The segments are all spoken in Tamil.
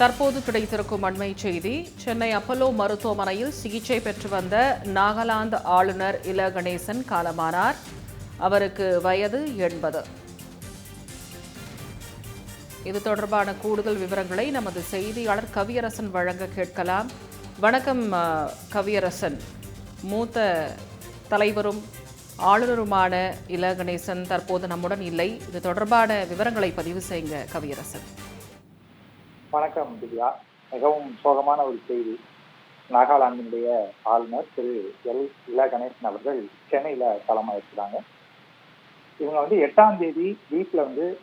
தற்போது கிடைத்திருக்கும் அண்மை செய்தி சென்னை அப்பல்லோ மருத்துவமனையில் சிகிச்சை பெற்று வந்த நாகாலாந்து ஆளுநர் இல கணேசன் காலமானார். அவருக்கு வயது எண்பது. இது தொடர்பான கூடுதல் விவரங்களை நமது செய்தியாளர் கவியரசன் வழங்க கேட்கலாம். வணக்கம் கவியரசன். மூத்த தலைவரும் ஆளுநருமான இல கணேசன் தற்போது நம்முடன் இல்லை. இது தொடர்பான விவரங்களை பதிவு செய்யுங்க கவியரசன். வணக்கம் திவ்யா. மிகவும் சோகமான ஒரு செய்தி. நாகாலாந்தினுடைய ஆளுநர் திரு. எல். இல கணேசன் அவர்கள் சென்னையில தலைமையேற்றாங்க இவங்க வந்து எட்டாம் தேதி வீட்டில் வந்து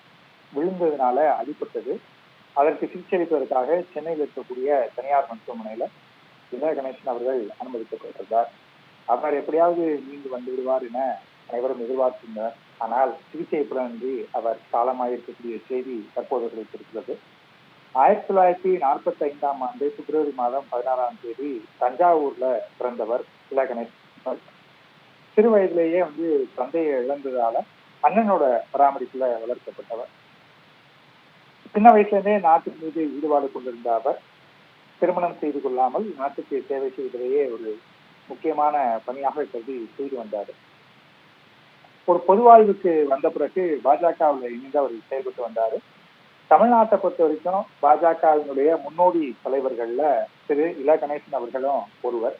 விழுந்ததுனால அடிபட்டது. அதற்கு சிகிச்சை அளிப்பதற்காக சென்னையில் இருக்கக்கூடிய தனியார் மருத்துவமனையில இல கணேசன் அவர்கள் அனுமதிக்கப்பட்டிருந்தார். அவர் எப்படியாவது மீண்டு வந்து விடுவார் என அனைவரும் எதிர்பார்த்திருந்தார் ஆனால் சிகிச்சை பலனின்றி அவர் காலமாயிருக்கக்கூடிய செய்தி தற்போது கிடைத்திருக்கிறது ஆயிரத்தி தொள்ளாயிரத்தி நாற்பத்தி ஐந்தாம் ஆண்டு பிப்ரவரி மாதம் பதினாறாம் தேதி தஞ்சாவூர்ல பிறந்தவர் இல கணேசன் சிறு வயதிலேயே வந்து தந்தையை இழந்ததால அண்ணனோட பராமரிப்புல வளர்க்கப்பட்டவர். சின்ன வயசுல இருந்தே நாட்டின் மீது ஈடுபாடு கொண்டிருந்த அவர் திருமணம் செய்து கொள்ளாமல் நாட்டுக்கு சேவை செய்வதையே ஒரு முக்கியமான பணியாக கருதி செய்து வந்தார். ஒரு பொதுவாழ்வுக்கு வந்த பிறகு பாஜகவில் இணைந்து அவர் செயல்பட்டு வந்தாரு. தமிழ்நாட்டை பொறுத்த வரைக்கும் பாஜகவினுடைய முன்னோடி தலைவர்கள்ல திரு இல கணேசன் அவர்களும் ஒருவர்.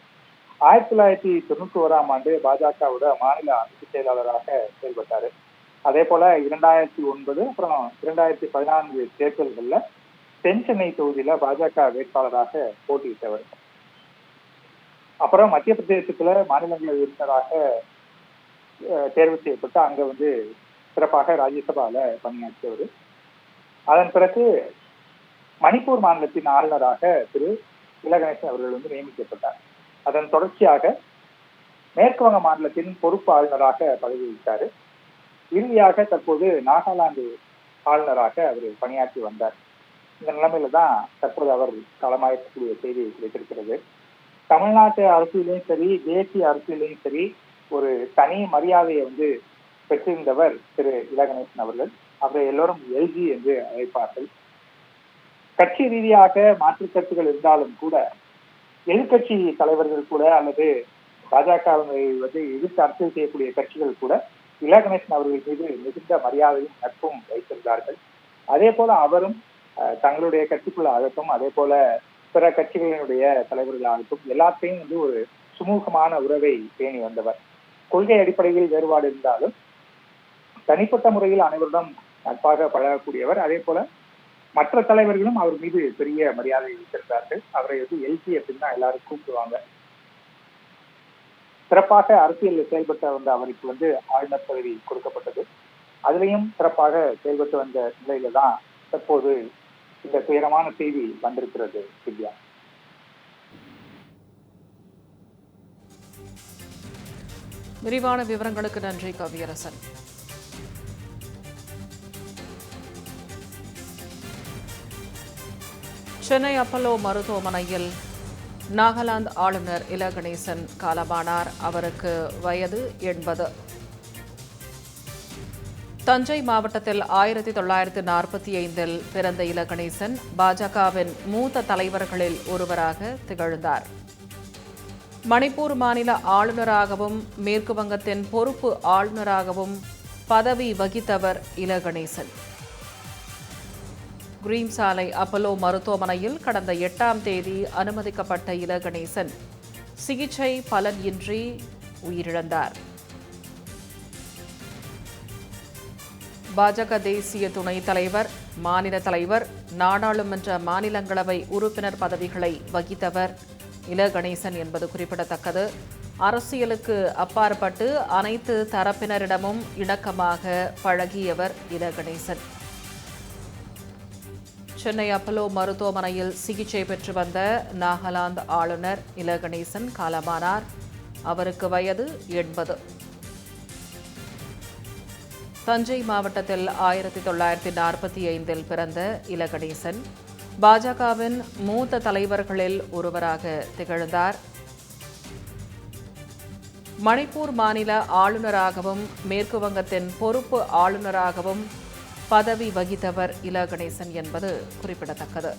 ஆயிரத்தி தொள்ளாயிரத்தி தொண்ணூத்தி ஓராம் ஆண்டு பாஜகவோட மாநில அமைப்பு செயலாளராக செயல்பட்டாரு. அதே போல இரண்டாயிரத்தி ஒன்பது அப்புறம் இரண்டாயிரத்தி பதினான்கு தேர்தல்கள்ல தென் சென்னை தொகுதியில பாஜக வேட்பாளராக போட்டியிட்டவர். அப்புறம் மத்திய பிரதேசத்துல மாநிலங்களவை உறுப்பினராக தேர்வு செய்யப்பட்டு அங்க வந்து சிறப்பாக ராஜ்யசபால பணியாற்றியவர். அதன் பிறகு மணிப்பூர் மாநிலத்தின் ஆளுநராக திரு இலகணேசன் அவர்கள் வந்து நியமிக்கப்பட்டார். அதன் தொடர்ச்சியாக மேற்கு வங்க மாநிலத்தின் பொறுப்பு ஆளுநராக பதவி வகித்தார் இறுதியாக தற்போது நாகாலாந்து ஆளுநராக அவர் பணியாற்றி வந்தார். இந்த நிலைமையில தான் தற்போது அவர் களமாயிருக்கக்கூடிய செய்தி கிடைத்திருக்கிறது தமிழ்நாட்டு அரசியலையும் சரி தேசிய அரசியலையும் சரி ஒரு தனி மரியாதையை வந்து பெற்றிருந்தவர் திரு இலகணேசன் அவர்கள். அவரை எல்லோரும் எல்ஜி என்று அழைப்பார்கள். கட்சி ரீதியாக மாற்று கருத்துகள் இருந்தாலும் கூட எதிர்கட்சி தலைவர்கள் கூட அல்லது பாஜகவை வந்து எதிர்த்து அரசியல் செய்யக்கூடிய கட்சிகள் கூட இல கணேசன் அவர்கள் மீது மிகுந்த மரியாதையும் நட்பும் வைத்திருந்தார்கள். அதே போல அவரும் அஹ், தங்களுடைய கட்சிக்குள்ள ஆகட்டும் அதே போல பிற கட்சிகளினுடைய தலைவர்களாகட்டும் எல்லாத்தையும் வந்து ஒரு சுமூகமான உறவை பேணி வந்தவர். கொள்கை அடிப்படையில் வேறுபாடு இருந்தாலும் தனிப்பட்ட முறையில் அனைவருடன் நட்பாக பழகக்கூடியவர். அதே போல மற்ற தலைவர்களும் அவர் மீது பெரிய மரியாதை வைத்திருந்தார்கள் அவரை வந்து எல்சி அப்படின்னு தான் எல்லாரும் கூப்பிடுவாங்க. சிறப்பாக அரசியலில் செயல்பட்டு வந்த அவருக்கு வந்து ஆளுநர் பதவி கொடுக்கப்பட்டது. அதுலேயும் சிறப்பாக செயல்பட்டு வந்த நிலையில தான் தற்போது இந்த துயரமான செய்தி வந்திருக்கிறது திவ்யா. விரிவான விவரங்களுக்கு நன்றி கவியரசன். சென்னை அப்பல்லோ மருத்துவமனையில் நாகாலாந்து ஆளுநர் இல கணேசன் காலமானார். அவருக்கு வயது எண்பது. தஞ்சை மாவட்டத்தில் ஆயிரத்தி தொள்ளாயிரத்தி நாற்பத்தி ஐந்தில் பிறந்த இல கணேசன் பாஜகவின் மூத்த தலைவர்களில் ஒருவராக திகழ்ந்தார். மணிப்பூர் மாநில ஆளுநராகவும் மேற்கு வங்கத்தின் பொறுப்பு ஆளுநராகவும் பதவி வகித்தவர் இல கணேசன் கிரீம் சாலை அப்பலோ மருத்துவமனையில் கடந்த எட்டாம் தேதி அனுமதிக்கப்பட்ட இல கணேசன் சிகிச்சை பலனின்றி இன்றி உயிரிழந்தார். பாஜக தேசிய துணைத் தலைவர் மாநில தலைவர் நாடாளுமன்ற மாநிலங்களவை உறுப்பினர் பதவிகளை வகித்தவர் இல கணேசன் என்பது குறிப்பிடத்தக்கது. அரசியலுக்கு அப்பாற்பட்டு அனைத்து தரப்பினரிடமும் இணக்கமாக பழகியவர் இல கணேசன் சென்னை அப்பலோ மருத்துவமனையில் சிகிச்சை பெற்று வந்த நாகாலாந்து ஆளுநர் இலகணேசன் காலமானார். அவருக்கு வயது எண்பது. தஞ்சை மாவட்டத்தில் ஆயிரத்தி தொள்ளாயிரத்தி நாற்பத்தி ஐந்தில் பிறந்த இலகணேசன் பாஜகவின் மூத்த தலைவர்களில் ஒருவராக திகழ்ந்தார். மணிப்பூர் மாநில ஆளுநராகவும் மேற்கு வங்கத்தின் பொறுப்பு ஆளுநராகவும் பதவி வகித்தவர் இல கணேசன் என்பது குறிப்பிடத்தக்கது.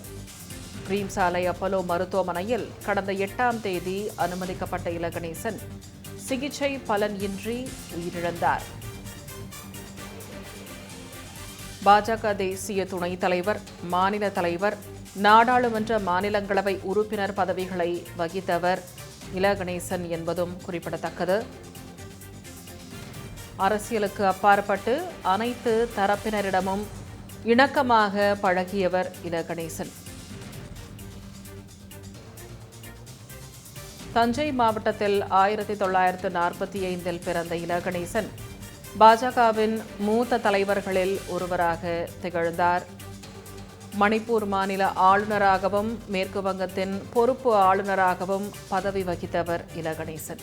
கிரீம் சாலை அப்பலோ மருத்துவமனையில் கடந்த எட்டாம் தேதி அனுமதிக்கப்பட்ட இலகணேசன் சிகிச்சை பலனின்றி உயிரிழந்தார். பாஜக தேசிய துணைத் தலைவர் மாநில தலைவர் நாடாளுமன்ற மாநிலங்களவை உறுப்பினர் பதவிகளை வகித்தவர் இலகணேசன் என்பதும் குறிப்பிடத்தக்கது. அரசியலுக்கு அப்பாற்பட்டு அனைத்து தரப்பினரிடமும் இணக்கமாக பழகியவர் இலகணேசன். தஞ்சை மாவட்டத்தில் ஆயிரத்தி தொள்ளாயிரத்து நாற்பத்தி ஐந்தில் பிறந்த இலகணேசன் பாஜகவின் மூத்த தலைவர்களில் ஒருவராக திகழ்ந்தார். மணிப்பூர் மாநில ஆளுநராகவும் மேற்கு வங்கத்தின் பொறுப்பு ஆளுநராகவும் பதவி வகித்தவர் இலகணேசன்.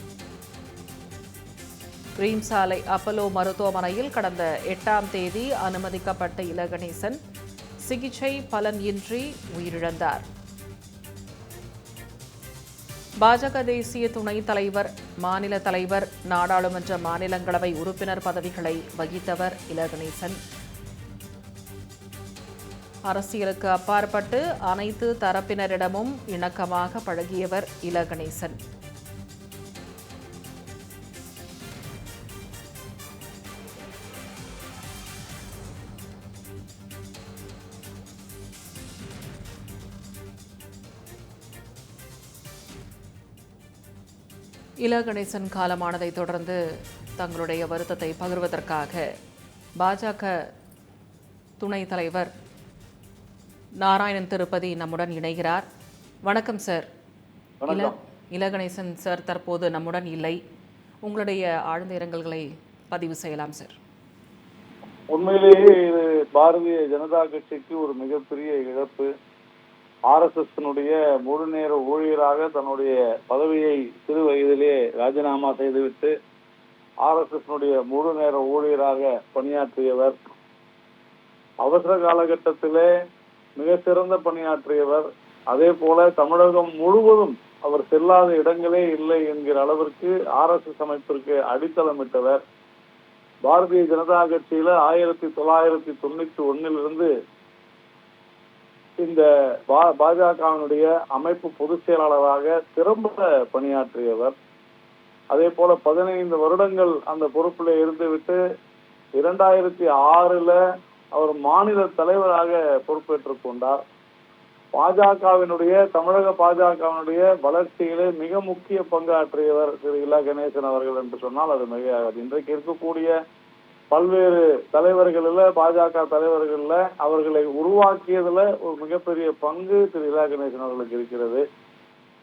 ரீம்சாலை அப்பலோ மருத்துவமனையில் கடந்த எட்டாம் தேதி அனுமதிக்கப்பட்ட இலகணேசன் சிகிச்சை பலனின்றி உயிரிழந்தார். பாஜக தேசிய துணைத் தலைவர் மாநில தலைவர் நாடாளுமன்ற மாநிலங்களவை உறுப்பினர் பதவிகளை வகித்தவர் இலகணேசன் அரசியலுக்கு அப்பாற்பட்டு அனைத்து தரப்பினரிடமும் இணக்கமாக பழகியவர் இலகணேசன் இலகணேசன் காலமானதை தொடர்ந்து தங்களுடைய வருத்தத்தை பகிர்வதற்காக பாஜக துணைத் தலைவர் நாராயணன் திருப்பதி நம்முடன் இணைகிறார். வணக்கம் சார். இல இலகணேசன் சார் தற்போது நம்முடன் இல்லை. உங்களுடைய ஆழ்ந்த இரங்கல்களை பதிவு செய்யலாம் சார். உண்மையிலேயே இது பாரதிய ஜனதா கட்சிக்கு ஒரு மிகப்பெரிய இழப்பு. ஆர்எஸ்எஸ்னுடைய முழு நேர ஊழியராக தன்னுடைய பதவியை சிறு வயதிலே ராஜினாமா செய்துவிட்டு ஆர்எஸ்எஸ்னுடைய முழு நேர ஊழியராக பணியாற்றியவர். அவசர காலகட்டத்திலே மிக சிறந்த பணியாற்றியவர். அதே போல தமிழகம் முழுவதும் அவர் செல்லாத இடங்களே இல்லை என்கிற அளவிற்கு ஆர்எஸ்எஸ் அமைப்பிற்கு அடித்தளமிட்டவர். பாரதிய ஜனதா கட்சியில ஆயிரத்தி தொள்ளாயிரத்தி தொண்ணூத்தி ஒன்னிலிருந்து இந்த பா- பாஜகவினுடைய அமைப்பு பொதுச் செயலாளராக திறம்பட பணியாற்றியவர். அதே போல பதினைந்து வருடங்கள் அந்த பொறுப்பில் இருந்துவிட்டு இரண்டாயிரத்தி ஆறுல அவர் மாநில தலைவராக பொறுப்பேற்றுக் கொண்டார். பாஜகவினுடைய தமிழக பாஜகவினுடைய வளர்ச்சியிலே மிக முக்கிய பங்காற்றியவர் திரு இலா கணேசன் அவர்கள் என்று சொன்னால் அது மிக இன்றைக்கு இருக்கக்கூடிய பல்வேறு தலைவர்களில் பாஜக தலைவர்களில் அவர்களை உருவாக்கியதுல ஒரு மிகப்பெரிய பங்கு திரு இலா கணேசன் அவர்களுக்கு இருக்கிறது.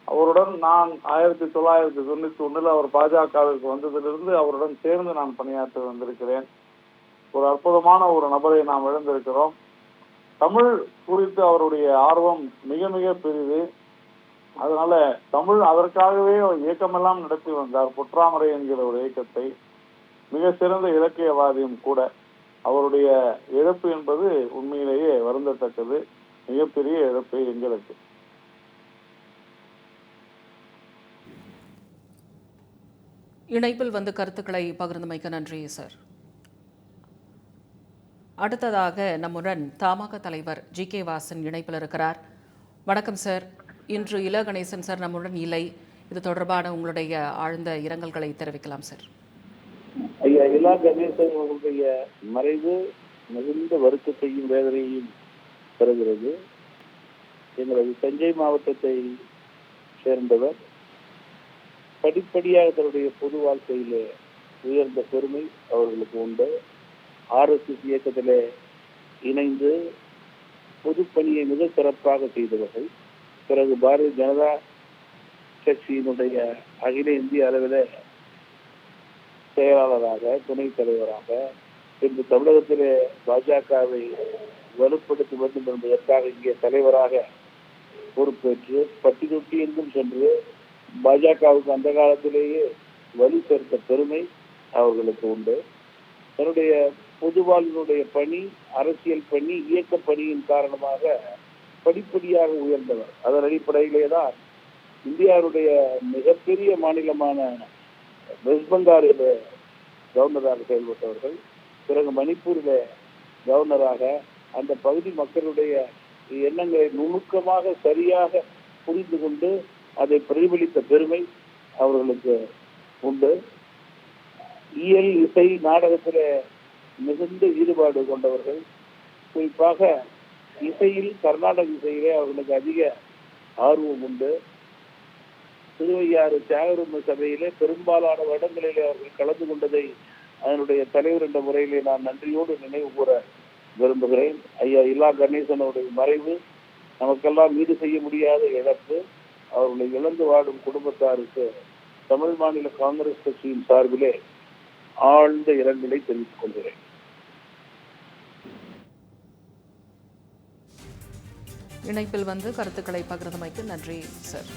அவருடன் நான் ஆயிரத்தி தொள்ளாயிரத்தி தொண்ணூத்தி ஒண்ணுல அவர் பாஜகவிற்கு வந்ததிலிருந்து அவருடன் சேர்ந்து நான் பணியாற்றி வந்திருக்கிறேன். ஒரு அற்புதமான ஒரு நபரை நாம் இழந்திருக்கிறோம். தமிழ் குறித்து அவருடைய ஆர்வம் மிக மிக பெரிது. அதனால தமிழ் அதற்காகவே அவர் இயக்கமெல்லாம் நடத்தி வந்தார். பொற்றாமரை என்கிற ஒரு இயக்கத்தை. மிக சிறந்த இலக்கியவாதியும் கூட. அவருடைய இழப்பு என்பது உண்மையிலேயே வருந்தத்தக்கது. மிகப்பெரிய இழப்பு எங்களுக்கு. இணைப்பில் வந்து கருத்துக்களை பகிர்ந்தமைக்க நன்றி சார். அடுத்ததாக நம்முடன் தமாக தலைவர் ஜி. கே. வாசன் இணைப்பில் இருக்கிறார். வணக்கம் சார். இன்று இல கணேசன் சார் நம்முடன் இல்லை. இது தொடர்பான உங்களுடைய ஆழ்ந்த இரங்கல்களை தெரிவிக்கலாம் சார். ஐயா கணேசன் அவர்களுடைய மறைவு மிகுந்த வருத்தத்தையும் வேதனையும் தருகிறது. எங்களது தஞ்சை மாவட்டத்தை சேர்ந்தவர். படிப்படியாக தன்னுடைய பொது வாழ்க்கையிலே உயர்ந்த பெருமை அவர்களுக்கு உண்டு. ஆர்எஸ்எஸ் இயக்கத்திலே இணைந்து பொதுப்பணியை மிக சிறப்பாக செய்தவர்கள். பிறகு பாரதிய ஜனதா கட்சியினுடைய அகில இந்திய அளவில் செயலாளராக துணைத் தலைவராக இன்று தமிழகத்திலே பாஜகவை வலுப்படுத்த வேண்டும் என்பதற்காக இங்கே தலைவராக பொறுப்பேற்று பட்டி தொட்டி எங்கும் சென்று பாஜகவுக்கு அந்த காலத்திலேயே வலு சேர்த்த பெருமை அவர்களுக்கு உண்டு. தன்னுடைய பொதுவாழ்வினுடைய பணி அரசியல் பணி இயக்க பணியின் காரணமாக படிப்படியாக உயர்ந்தவர். அதன் அடிப்படையிலே தான் இந்தியாவுடைய மிகப்பெரிய மாநிலமான வெஸ்ட் பெங்காலில் கவர்னராக செயல்பட்டவர்கள் பிறகு மணிப்பூரில் கவர்னராக அந்த பகுதி மக்களுடைய எண்ணங்களை நுணுக்கமாக சரியாக புரிந்து கொண்டு அதை பிரதிபலித்த பெருமை அவர்களுக்கு உண்டு. இயல் இசை நாடகத்தில் மிகுந்த ஈடுபாடு கொண்டவர்கள். குறிப்பாக இசையில் கர்நாடக இசையிலே அவர்களுக்கு அதிக ஆர்வம் உண்டு. திருவையாறு தியாகரூப சபையிலே பெரும்பாலான வருடங்களிலே அவர்கள் கலந்து கொண்டதை அதனுடைய தலைவர் என்ற முறையிலே நான் நன்றியோடு நினைவு கூற விரும்புகிறேன். ஐயா இல்லா கணேசனுடைய மறைவு நமக்கெல்லாம் ஈடு செய்ய முடியாத இழப்பு. அவர்களை இழந்து வாடும் குடும்பத்தாருக்கு தமிழ் மாநில காங்கிரஸ் கட்சியின் சார்பிலே ஆழ்ந்த இரங்கலை தெரிவித்துக் கொள்கிறேன். இணைப்பில் வந்து கருத்துக்களை பகிர்ந்தமைக்கு நன்றி சார்.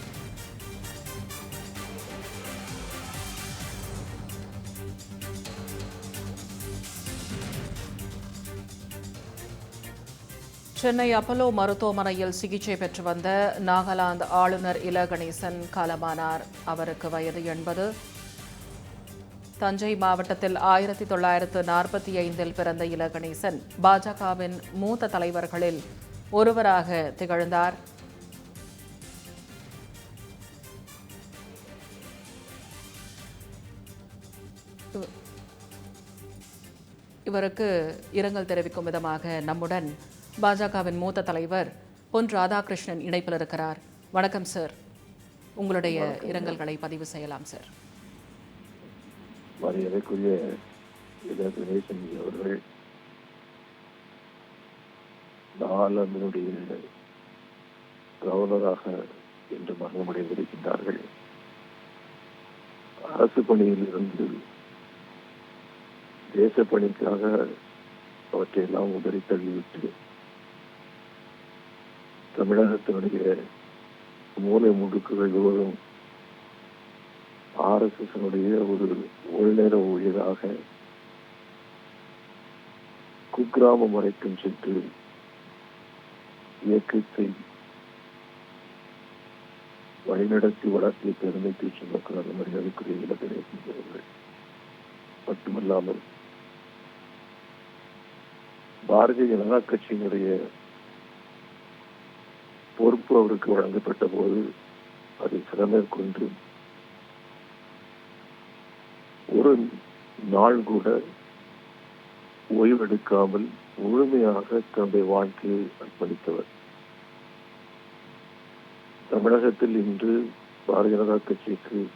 சென்னை அப்பலோ மருத்துவமனையில் சிகிச்சை பெற்று வந்த நாகாலாந்து ஆளுநர் இல கணேசன் காலமானார். அவருக்கு வயது எண்பது. தஞ்சை மாவட்டத்தில் ஆயிரத்தி தொள்ளாயிரத்து நாற்பத்தி ஐந்தில் பிறந்த இல கணேசன் பாஜகவின் மூத்த தலைவர்களில் ஒருவராக திகழ்ந்தார். இவருக்கு இரங்கல் தெரிவிக்கும் விதமாக நம்முடன் பாஜகவின் மூத்த தலைவர் பொன் ராதாகிருஷ்ணன் இணைப்பில் இருக்கிறார். வணக்கம் சார் உங்களுடைய இரங்கல்களை பதிவு செய்யலாம் சார் மரியாதைக்குரிய அவர்கள் நாலாந்தினுடைய கவர்னராக இன்று மரணமடைந்திருக்கின்றார்கள் அரசு பணியில் இருந்து தேச பணிக்காக அவற்றையெல்லாம் உதறி தள்ளிவிட்டு தமிழகத்தினுடைய மூலை முடுக்குகள் முழுவதும் ஆர்எஸ்எஸ்னுடைய ஒரு உள்நேர ஊழியராக குக்கிராமம் வரைக்கும் சென்று இயக்கத்தை வழிநடத்தி வளர்த்திய பெருமைக்கு சொந்தக்கார மரியாதைக்குரிய இடத்திலே அவர்கள் மட்டுமல்லாமல் பாரதிய ஜனதா கட்சியினுடைய பொறுப்பு அவருக்கு வழங்கப்பட்ட போது அதை சிறமேற்கொண்டு ஒரு நாள் கூட ஓய்வெடுக்காமல் முழுமையாக தன்னுடைய வாழ்க்கையை அர்ப்பணித்தவர். தமிழகத்தில் இன்று பாரதிய ஜனதா கட்சிக்கு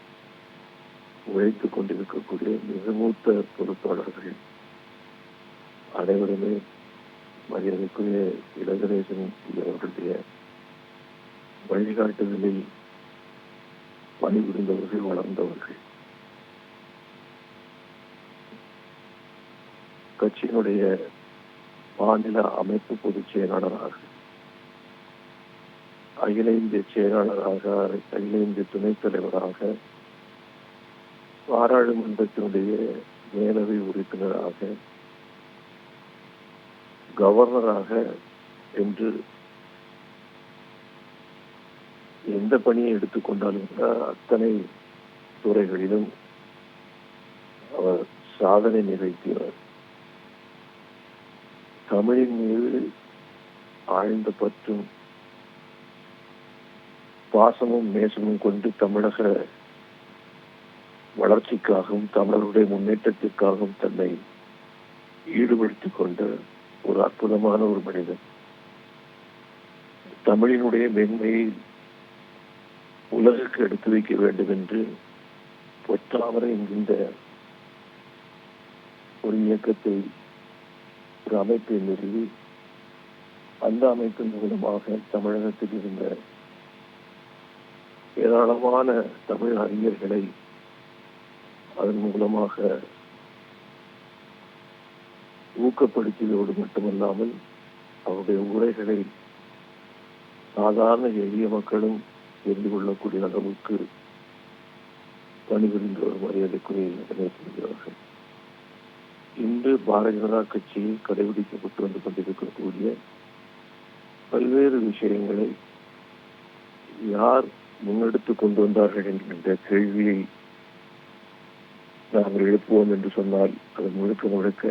உழைத்துக் கொண்டிருக்கக்கூடிய மிக மூத்த பொறுப்பாளர்கள் அனைவருமே மரியாதைக்குரிய இளங்கணேசன் அவர்களுடைய வழிகாட்டுதலில் பணிபுரிந்தவர்கள் வளர்ந்தவர்கள். கட்சியினுடைய மாநில அமைப்பு பொதுச் செயலாளராக அகில இந்திய செயலாளராக அகில இந்திய துணைத் தலைவராக பாராளுமன்றத்தினுடைய மேலவை உறுப்பினராக கவர்னராக என்று எந்த பணியை எடுத்துக்கொண்டாலும் அத்தனை துறைகளிலும் அவர் சாதனை நிகழ்த்தியவர். தமிழின் மீது ஆழ்ந்த பற்றும் பாசமும் நேசமும் கொண்டு தமிழக வளர்ச்சிக்காகவும் தமிழருடைய முன்னேற்றத்திற்காகவும் தன்னை ஈடுபடுத்திக் கொண்ட ஒரு அற்புதமான ஒரு மனிதன். தமிழினுடைய மென்மையை உலகுக்கு எடுத்து வைக்க வேண்டும் என்று பொற்றாமரை என்கின்ற ஒரு இயக்கத்தை ஒரு அமைப்பை நிறுவி அந்த அமைப்பின் மூலமாக தமிழகத்தில் இருந்த ஏராளமான தமிழ் அறிஞர்களை அதன் மூலமாக ஊக்கப்படுத்தியதோடு மட்டுமல்லாமல் அவருடைய உரைகளை சாதாரண எளிய மக்களும் தெரிந்து கொள்ளக்கூடிய அளவுக்கு பணிபுரிந்து ஒரு மரியாதைக்குரிய கணேசன் இன்று பாரதிய ஜனதா கட்சியில் கடைபிடிக்கப்பட்டு வந்து கொண்டிருக்கக்கூடிய பல்வேறு விஷயங்களை யார் முன்னெடுத்து கொண்டு வந்தார்கள் என்கின்ற கேள்வியை நாங்கள் எழுப்புவோம் என்று சொன்னால் அது முழுக்க முழுக்க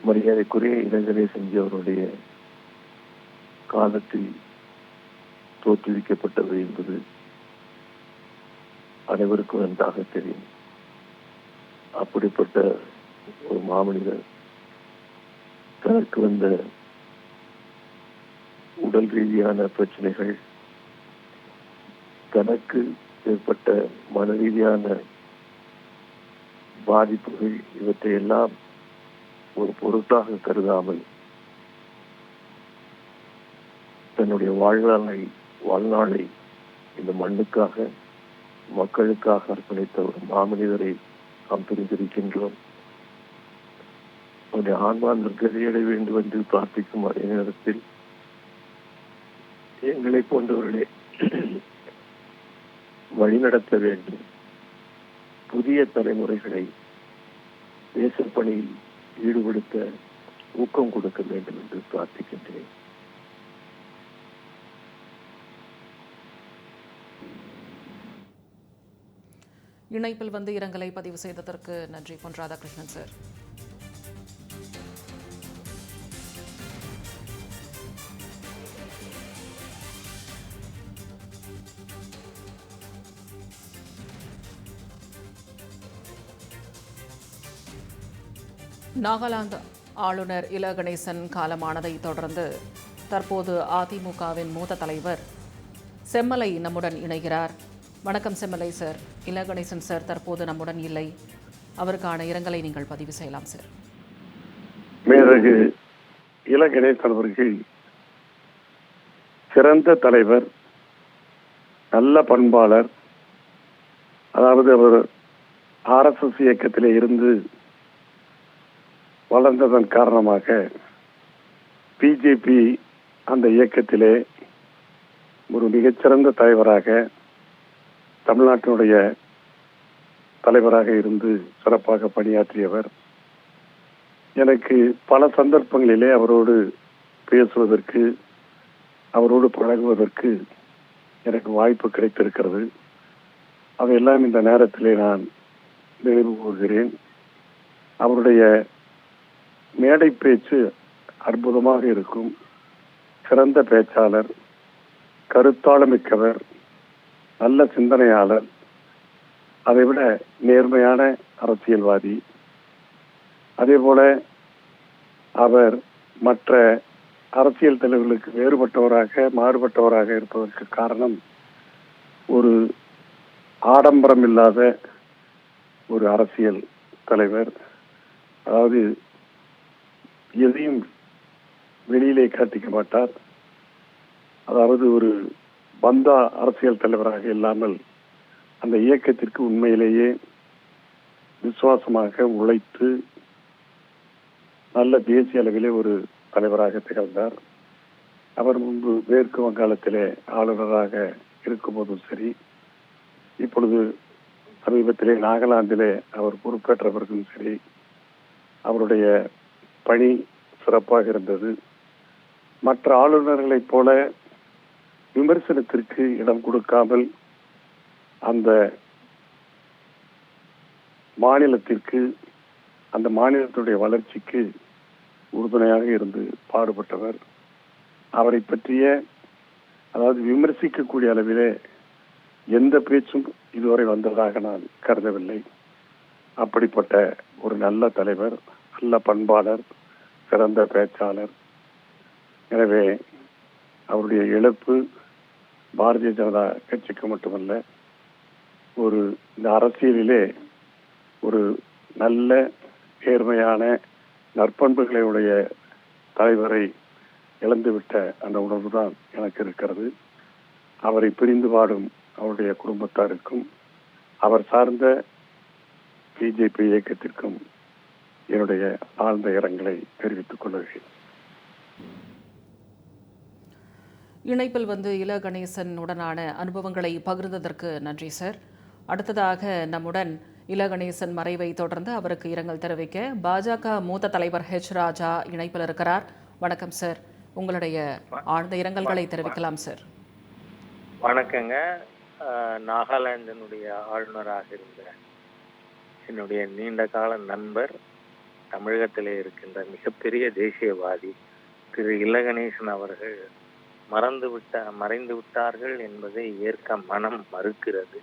மரியாதைக்குரிய இளைஞரை செஞ்சு அவருடைய காலத்தில் தோற்றுவிக்கப்பட்டது என்பது அனைவருக்கும் நன்றாக தெரியும். அப்படிப்பட்ட ஒரு மாமனிதர் தனக்கு வந்த உடல் ரீதியான பிரச்சனைகள் தனக்கு ஏற்பட்ட மன ரீதியான பாதிப்புகள் இவற்றையெல்லாம் ஒரு பொருட்டாக கருதாமல் தன்னுடைய வாழ்நாளை வாழ்நாளை இந்த மண்ணுக்காக மக்களுக்காக அர்ப்பணித்த ஒரு மாமனிதரை நாம் பிரிந்திருக்கின்றோம் அவருடைய ஆன்மா நிர்கதியடைய வேண்டும் என்று பிரார்த்திக்கும் அதே நேரத்தில் எங்களை போன்றவர்களே வழிநடத்த வேண்டும். புதிய தலைமுறைகளை தேசப்பணியில் ஈடுபடுத்த ஊக்கம் கொடுக்க வேண்டும் என்று பிரார்த்திக்கின்றேன். இணைப்பில் வந்து இரங்கலை பதிவு செய்ததற்கு நன்றி பொன் ராதாகிருஷ்ணன் சார். நாகாலாந்து ஆளுநர் இல கணேசன் காலமானதை தொடர்ந்து தற்போது அதிமுகவின் மூத்த தலைவர் செம்மலை நம்முடன் இணைகிறார். வணக்கம் செம்மலை சார். இல கணேசன் சார் தற்போது நம்முடன் இல்லை. அவருக்கான இரங்கலை நீங்கள் பதிவு செய்யலாம் சார். மேலகு இல கணேசன் அவர்கள் சிறந்த தலைவர் நல்ல பண்பாளர் அதாவது அவர் ஆர்எஸ்எஸ் இயக்கத்திலே இருந்து வளர்ந்ததன் காரணமாக பிஜேபி அந்த இயக்கத்திலே ஒரு மிகச்சிறந்த தலைவராக தமிழ்நாட்டினுடைய தலைவராக இருந்து சிறப்பாக பணியாற்றியவர். எனக்கு பல சந்தர்ப்பங்களிலே அவரோடு பேசுவதற்கு அவரோடு பழகுவதற்கு எனக்கு வாய்ப்பு கிடைத்திருக்கிறது. அதையெல்லாம் இந்த நேரத்திலே நான் நினைவு கூறுகிறேன். அவருடைய மேடை பேச்சு அற்புதமாக இருக்கும். சிறந்த பேச்சாளர் கருத்தாளமிக்கவர் நல்ல சிந்தனையாளர் அதைவிட நேர்மையான அரசியல்வாதி. அதே போல அவர் மற்ற அரசியல் தலைவர்களுக்கு வேறுபட்டவராக மாறுபட்டவராக இருப்பதற்கு காரணம் ஒரு ஆடம்பரம் இல்லாத ஒரு அரசியல் தலைவர். அதாவது எதையும் வெளியிலே காட்டிக்க மாட்டார். அதாவது ஒரு வந்தா அரசியல் தலைவராக இல்லாமல் அந்த இயக்கத்திற்கு உண்மையிலேயே விசுவாசமாக உழைத்து நல்ல தேசிய அளவிலே ஒரு தலைவராக திகழ்ந்தார். அவர் முன்பு மேற்கு வங்காளத்திலே ஆளுநராக இருக்கும்போதும் சரி இப்பொழுது சமீபத்திலே நாகாலாந்திலே அவர் பொறுப்பேற்ற பிறகும் சரி அவருடைய பணி சிறப்பாக இருந்தது. மற்ற ஆளுநர்களைப் போல விமர்சனத்திற்கு இடம் கொடுக்காமல் அந்த மாநிலத்திற்கு அந்த மாநிலத்துடைய வளர்ச்சிக்கு உறுதுணையாக இருந்து பாடுபட்டவர். அவரை பற்றிய அதாவது விமர்சிக்கக்கூடிய அளவிலே எந்த பேச்சும் இதுவரை வந்ததாக நான் கருதவில்லை. அப்படிப்பட்ட ஒரு நல்ல தலைவர் நல்ல பண்பாளர் சிறந்த பேச்சாளர். எனவே அவருடைய இழப்பு பாரதிய ஜனதா கட்சிக்கு மட்டுமல்ல ஒரு இந்த அரசியலிலே ஒரு நல்ல நேர்மையான நற்பண்புகளையுடைய தலைவரை இழந்துவிட்ட அந்த உணர்வு தான் எனக்கு இருக்கிறது. அவரை பிரிந்து வாடும் அவருடைய குடும்பத்தாருக்கும் அவர் சார்ந்த பிஜேபி இயக்கத்திற்கும் என்னுடைய ஆழ்ந்த இரங்கலை தெரிவித்துக் கொள்கிறேன். இணைப்பில் வந்து இல கணேசன் உடனான அனுபவங்களை பகிர்ந்ததற்கு நன்றி சார். அடுத்ததாக நம்முடன் இல கணேசன் மறைவை தொடர்ந்து அவருக்கு இரங்கல் தெரிவிக்க பாஜக மூத்த தலைவர் ஹெச் ராஜா இணைப்பில் இருக்கிறார். வணக்கம் சார். உங்களுடைய ஆழ்ந்த இரங்கல்களை தெரிவிக்கலாம் சார். வணக்கங்க. நாகாலாந்தினுடைய ஆளுநராக இருந்த என்னுடைய நீண்ட கால நண்பர் தமிழகத்திலே இருக்கின்ற மிகப்பெரிய தேசியவாதி திரு இலகணேசன் அவர்கள் மறந்து விட்ட மறைந்து விட்டார்கள் என்பதை ஏற்க மனம் மறுக்கிறது.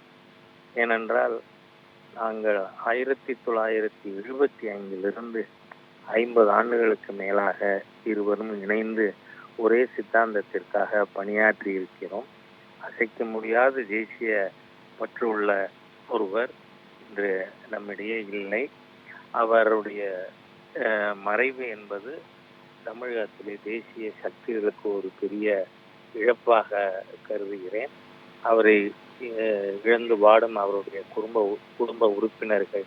ஏனென்றால் நாங்கள் ஆயிரத்தி தொள்ளாயிரத்தி எழுபத்தி ஐந்திலிருந்து ஐம்பது ஆண்டுகளுக்கு மேலாக இருவரும் இணைந்து ஒரே சித்தாந்தத்திற்காக பணியாற்றி இருக்கிறோம். அசைக்க முடியாத தேசிய பற்று உள்ள ஒருவர் இன்று நம்மிடையே இல்லை. அவருடைய மறைவு என்பது தமிழகத்திலே தேசிய சக்திகளுக்கு ஒரு பெரிய இழப்பாக கருதுகிறேன். அவரை இழந்து வாடும் அவருடைய குடும்ப குடும்ப உறுப்பினர்கள்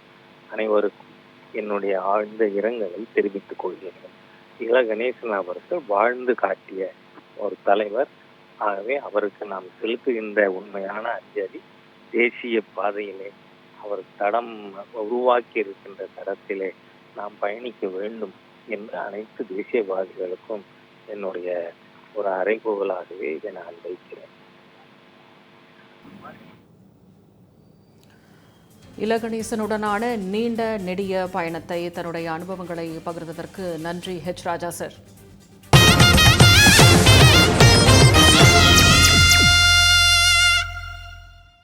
அனைவருக்கும் என்னுடைய ஆழ்ந்த இரங்கலை தெரிவித்துக் கொள்கிறேன். இள கணேசன் அவர்கள் வாழ்ந்து காட்டிய ஒரு தலைவர். ஆகவே அவருக்கு நாம் செலுத்துகின்ற உண்மையான அஞ்சலி தேசிய பாதையிலே அவர் தடம் உருவாக்கி இருக்கின்ற தடத்திலே நாம் பயணிக்க வேண்டும். என் அனைத்து தேசியவாதிகளுக்கும் என்னுடைய ஒரு அறைகூவலாகவே இதை நான் வைக்கிறேன். இலகணேசனுடனான நீண்ட நெடிய பயணத்தை தன்னுடைய அனுபவங்களை பகிர்ந்ததற்கு நன்றி ஹெச் ராஜா சார்